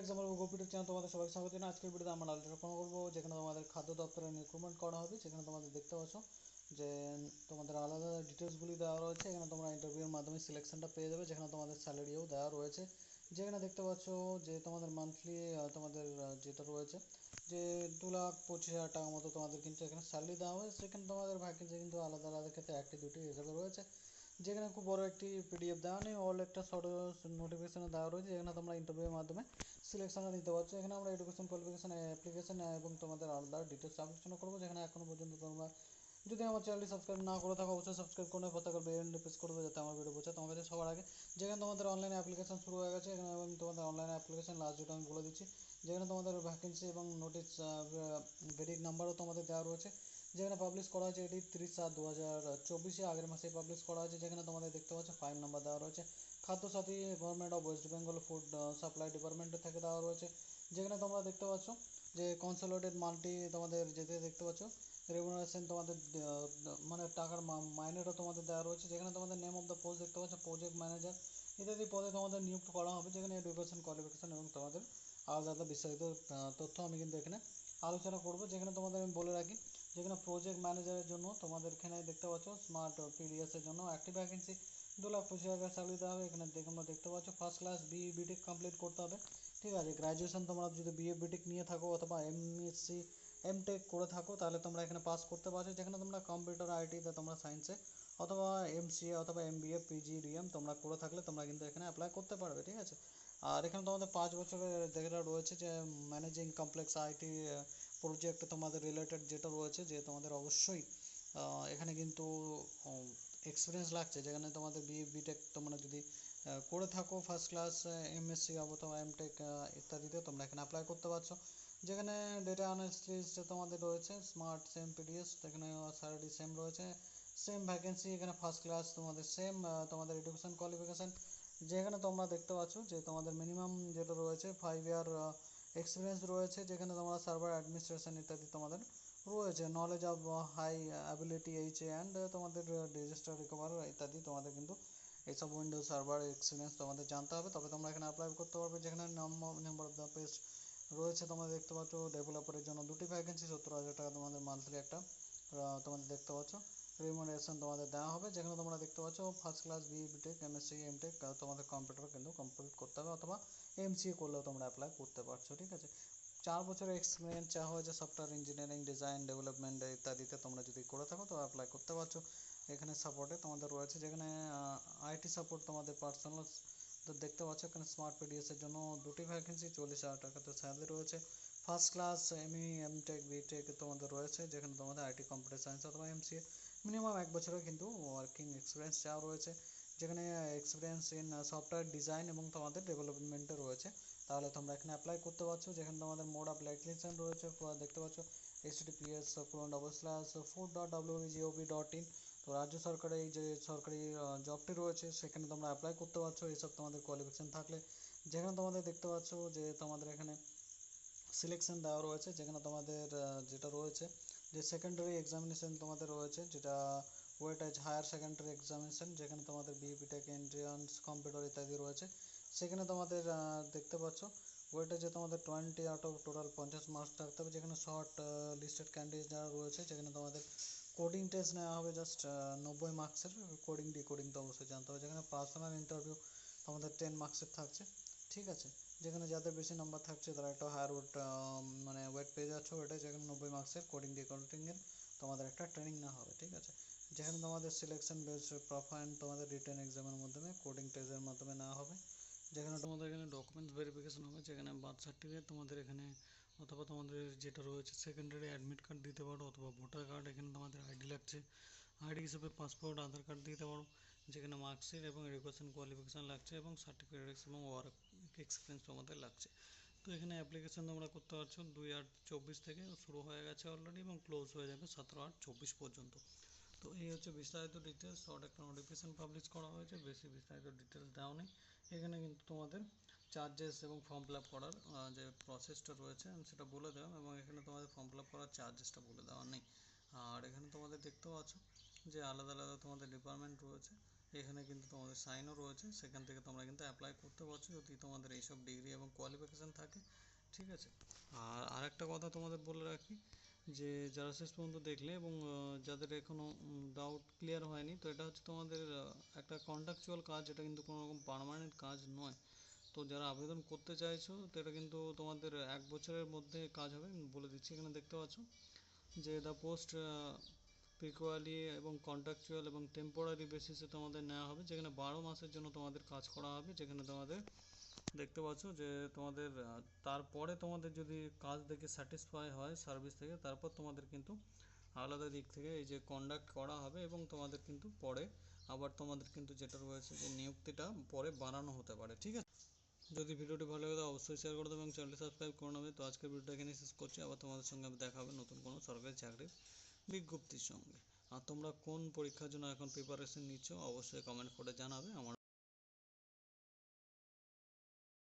Example গোপিটের channel তোমাদের সবাই স্বাগত। জানাই আজকের ভিডিওতে আমরা আলোচনা করব যেখানে তোমাদের খাদ্য দপ্তরে রিক্রুটমেন্ট করা হবে, যেখানে তোমাদের দেখতে পাচ্ছ যে তোমাদের আলাদা ডিটেলসগুলি দেওয়া রয়েছে। এখানে তোমরা ইন্টারভিউর মাধ্যমে সিলেকশনটা পেয়ে যাবে, যেখানে তোমাদের স্যালারিও দেওয়া রয়েছে। যেখানে দেখতে পাচ্ছ যে তোমাদের মান্থলি তোমাদের যেটা রয়েছে যে দু লাখ পঁচিশ হাজার টাকা মতো তোমাদের কিন্তু এখানে স্যালারি দেওয়া হবে সেখানে তোমাদের ভ্যাকেন্সি কিন্তু আলাদা আলাদা ক্ষেত্রে একটি দুটি হিসাবে রয়েছে। যেখানে খুব বড় একটি পিডিএফ দেওয়া নেই। অল একটা শর্ট নোটিফিকেশনে দেওয়া রয়েছে, যেখানে তোমরা ইন্টারভিউয়ের মাধ্যমে সিলেকশনটা নিতে পারছ। এখানে আমরা এডুকেশন কোয়ালিফিকেশন অ্যাপ্লিকেশন এবং তোমাদের আলাদা ডিটেলস আলোচনা করব, যেখানে এখনও পর্যন্ত তোমরা যদি আমার চ্যানেলটি সাবস্ক্রাইব না করে থাকো, অবশ্যই সাবস্ক্রাইব করে পতাকা বেল প্রেস করবে যাতে আমার ভিডিও পৌঁছে তোমার কাছে সবার আগে যেখানে তোমাদের অনলাইন অ্যাপ্লিকেশন শুরু হয়ে গেছে, এখানে এবং তোমাদের অনলাইন অ্যাপ্লিকেশন লাস্ট ডেট আমি বলে দিচ্ছি। যেখানে তোমাদের ভ্যাকেন্সি এবং নোটিশ ভেরিক নাম্বারও তোমাদের দেওয়া রয়েছে। যেখানে পাবলিশ করা হয়েছে এটি তিরিশ সাত দু হাজার চব্বিশে, আগের মাসে পাবলিশ করা হয়েছে, যেখানে তোমাদের দেখতে পাচ্ছ ফাইল নাম্বার দেওয়া রয়েছে। Khadya Sathi government of West Bengal food supply ডিপার্টমেন্টের থেকে দেওয়া রয়েছে। যেখানে তোমরা দেখতে পাচ্ছ যে কনসোলেটেড মাল্টি তোমাদের যেতে দেখতে পাচ্ছ রেগুলারেশন তোমাদের মানে টাকার মা- মাইনেরও তোমাদের দেওয়া রয়েছে। যেখানে তোমাদের নেম অফ দ্য পোস্ট দেখতে পাচ্ছ প্রজেক্ট ম্যানেজার ইত্যাদি পদে তোমাদের নিযুক্ত করা হবে, যেখানে এডুকেশন কোয়ালিফিকেশন এবং তোমাদের আলাদা আলাদা বিস্তারিত তথ্য আমি কিন্তু এখানে আলোচনা করব। যেখানে তোমাদের আমি বলে রাখি যেখানে প্রজেক্ট ম্যানেজারের জন্য তোমাদের এখানে দেখতে পাচ্ছ স্মার্ট পিডিএস এর জন্য একটি ভ্যাকেন্সি দু লাখ পঁচিশ হাজার স্যালারি দেওয়া হবে, এখানে দেখে তোমরা দেখতে পাচ্ছ first class B BTech complete করতে হবে। ঠিক আছে গ্র্যাজুয়েশন তোমরা যদি বিএ বিটেক নিয়ে থাকো অথবা এমএসসি এমটেক করে থাকো, তাহলে তোমরা এখানে পাস করতে পারছ। যেখানে তোমরা কম্পিউটার আইটিতে তোমরা সায়েন্সে অথবা এমসিএ অথবা এমবিএ পিজি ডিএম তোমরা করে থাকলে তোমরা কিন্তু এখানে অ্যাপ্লাই করতে পারবে, ঠিক আছে? আর এখানে তোমাদের পাঁচ বছরের যেটা রয়েছে যে ম্যানেজিং কমপ্লেক্স আইটি প্রজেক্ট তোমাদের রিলেটেড যেটা রয়েছে, যে তোমাদের অবশ্যই এখানে কিন্তু এক্সপিরিয়েন্স লাগছে। যেখানে তোমাদের বি বিটেক তোমরা যদি করে থাকো ফার্স্ট ক্লাস এমএসসি অথবা এমটেক ইত্যাদিতে, তোমরা এখানে অ্যাপ্লাই করতে পারছ। যেখানে ডেটা অ্যানালিস্টিস তোমাদের রয়েছে স্মার্ট সেম পিডিএস এখানে স্যালারি সেম রয়েছে সেম ভ্যাকেন্সি এখানে ফার্স্ট ক্লাস তোমাদের সেম তোমাদের এডুকেশন কোয়ালিফিকেশান যেখানে তোমরা দেখতে পাচ্ছ যে তোমাদের মিনিমাম যেটা রয়েছে ফাইভ ইয়ার এক্সপিরিয়েন্স রয়েছে যেখানে তোমরা সার্ভার অ্যাডমিনিস্ট্রেশন ইত্যাদি তোমাদের রয়েছে। Knowledge of high ability H and তোমাদের ডিজাস্টার রিকভার ইত্যাদি তোমাদের কিন্তু এইসব উইন্ডোজ সার্ভার এক্সপিরিয়েন্স তোমাদের জানতে হবে। তবে তোমরা এখানে অ্যাপ্লাই করতে পারবে যেখানে নাম্বার অফ দ্য পেস্ট রয়েছে। তোমরা দেখতে পাচ্ছ ডেভেলপারের জন্য দুটি ভ্যাকেন্সি সত্তর হাজার টাকা তোমাদের মান্থলি একটা তোমাদের দেখতে পাচ্ছ। রিমোনেশন তোমাদের দেওয়া হবে। যেখানে তোমরা দেখতে পাচ্ছ first class B BTech MSc MTech তোমাদের কম্পিউটার কিন্তু কমপ্লিট করতে হবে অথবা এমসিএ করলেও তোমরা অ্যাপ্লাই করতে পারছ, ঠিক আছে? চার বছরের এক্সপিরিয়েন্স চাওয়া হয়েছে সফটওয়্যার ইঞ্জিনিয়ারিং ডিজাইন ডেভেলপমেন্ট ইত্যাদিতে তোমরা যদি করে থাকো, তো অ্যাপ্লাই করতে পারছ। এখানে সাপোর্টে তোমাদের রয়েছে, যেখানে আইটি সাপোর্ট তোমাদের পার্সোনাল তো দেখতে পাচ্ছ এখানে স্মার্ট পিডিএস এর জন্য দুটি ভ্যাকেন্সি চল্লিশ হাজার টাকা টাকাতে স্যালারি রয়েছে। First class ME MTech BTech তোমাদের রয়েছে, যেখানে তোমাদের আইটি কম্পিউটার সায়েন্স অথবা এমসিএ মিনিমাম এক বছরের কিন্তু ওয়ার্কিং এক্সপিরিয়েন্স চাওয়া রয়েছে। যেখানে এক্সপিরিয়েন্স ইন সফটওয়্যার ডিজাইন এবং তোমাদের ডেভেলপমেন্টে রয়েছে। তাহলে তোমরা এখানে অ্যাপ্লাই করতে পারছ। যেখানে তোমাদের মোড অফ অ্যাপ্লিকেশন রয়েছে। প- দেখতে পাচ্ছ H T P S colon double slash food dot W GOV dot in তো রাজ্য সরকারের এই যে সরকারি জবটি রয়েছে, সেখানে তোমরা অ্যাপ্লাই করতে পারছ। এইসব তোমাদের কোয়ালিফিকেশন থাকলে। যেখানে তোমাদের দেখতে পাচ্ছ যে তোমাদের এখানে সিলেকশন দেওয়া রয়েছে, যেখানে তোমাদের যেটা রয়েছে, যে সেকেন্ডারি এক্সামিনেশন তোমাদের রয়েছে, যেটা ওয়েটেজ হায়ার সেকেন্ডারি এক্সামিনেশন যেখানে তোমাদের বিপিটেক এন্ট্রিয়ান্স কম্পিউটার ইত্যাদি রয়েছে। সেখানে তোমাদের দেখতে পাচ্ছ ওয়েটেজে তোমাদের টোয়েন্টি আউট অফ টোটাল পঞ্চাশ মার্কস থাকতে হবে, যেখানে শর্ট লিস্টেড ক্যান্ডিডেট যারা রয়েছে, যেখানে তোমাদের কোডিং টেস্ট নেওয়া হবে জাস্ট নব্বই মার্কসের কোডিং ডিকোডিং তো অবশ্যই জানতে হবে। যেখানে পার্সোনাল ইন্টারভিউ তোমাদের টেন মার্কসের থাকছে, ঠিক আছে? যেখানে যাদের বেশি নাম্বার থাকছে তারা একটা হায়ার ওয়েট মানে ওয়েট পেয়ে যাচ্ছে ওটা যেখানে নব্বই মার্কসের কোডিং ডিকোডিংয়ের তোমাদের একটা ট্রেনিং নেওয়া হবে, ঠিক আছে? যেখানে তোমাদের সিলেকশন বেসড প্রোফাইল তোমাদের রিটেন এক্সামের মাধ্যমে কোডিং টেস্টের মাধ্যমে নেওয়া হবে। যেখানে তোমাদের এখানে ডকুমেন্টস ভেরিফিকেশন হবে, যেখানে বার্থ সার্টিফিকেট তোমাদের এখানে অথবা তোমাদের যেটা রয়েছে সেকেন্ডারি অ্যাডমিট কার্ড দিতে পারো অথবা ভোটার কার্ড এখানে তোমাদের আইডি লাগছে। আইডি হিসেবে পাসপোর্ট আধার কার্ড দিতে পারো, যেখানে মার্কশিট এবং এডুকেশন কোয়ালিফিকেশান লাগছে এবং সার্টিফিকেট এবং ওয়ার্ক এক্সপিরিয়েন্স তোমাদের লাগছে। তো এখানে অ্যাপ্লিকেশন তোমরা করতে পারছ দুই আট চব্বিশ থেকে শুরু হয়ে গেছে অলরেডি এবং ক্লোজ হয়ে যাবে সতেরো আট চব্বিশ পর্যন্ত। তো এই হচ্ছে বিস্তারিত ডিটেলস শর্ট একটা নোটিফিকেশন পাবলিশ করা হয়েছে, বেশি বিস্তারিত ডিটেলস দেওয়া নেই এখানে কিন্তু তোমাদের চার্জেস এবং ফর্ম ফিল করার যে প্রসেসটা রয়েছে, আমি সেটা বলে দিলাম এবং এখানে তোমাদের ফর্ম ফিল করার চার্জেসটা বলে দেওয়া নেই। আর এখানে তোমাদের দেখতে পাচ্ছ যে আলাদা আলাদা তোমাদের ডিপার্টমেন্ট রয়েছে। এখানে কিন্তু তোমাদের সাইনও রয়েছে, সেখান থেকে তোমরা কিন্তু অ্যাপ্লাই করতে পারছ যদি তোমাদের এইসব ডিগ্রি এবং কোয়ালিফিকেশান থাকে, ঠিক আছে? আর আরেকটা কথা তোমাদের বলে রাখি, যে যারা শেষ পর্যন্ত দেখলে এবং যাদের এখনও ডাউট ক্লিয়ার হয়নি, তো এটা হচ্ছে তোমাদের একটা কন্ট্রাকচুয়াল কাজ, এটা কিন্তু কোনো রকম পার্মানেন্ট কাজ নয়। তো যারা আবেদন করতে চাইছো, তো এটা কিন্তু তোমাদের এক বছরের মধ্যে কাজ হবে, বলে দিচ্ছি, এখানে দেখতে পাচ্ছ যে দ্য পোস্ট পিকুয়ালি এবং কন্ট্রাকচুয়াল এবং টেম্পোরারি বেসিসে তোমাদের নেওয়া হবে, যেখানে বারো মাসের জন্য তোমাদের কাজ করা হবে, যেখানে তোমাদের দেখতে পাচ্ছ যে তোমাদের তারপরে তোমাদের যদি কাজ দেখে স্যাটিসফাই হয় সার্ভিস থেকে, তারপর তোমাদের কিন্তু আলাদা দিক থেকে এই যে কন্ডাক্ট করা হবে এবং তোমাদের কিন্তু পরে আবার তোমাদের কিন্তু যেটা রয়েছে যে নিযুক্তিটা পরে বানানো হতে পারে, ঠিক আছে? যদি ভিডিওটি ভালো লাগে অবশ্যই শেয়ার করে দেবে এবং চ্যানেলটি সাবস্ক্রাইব করে নেবে। তো আজকের ভিডিওটা এখানে শেষ করছি। আবার তোমাদের সঙ্গে দেখা হবে নতুন কোনো সরকারি চাকরির বিজ্ঞপ্তির সঙ্গে। আর তোমরা কোন পরীক্ষার জন্য এখন প্রিপারেশন নিচ্ছ, অবশ্যই কমেন্ট করে জানাবে। আমার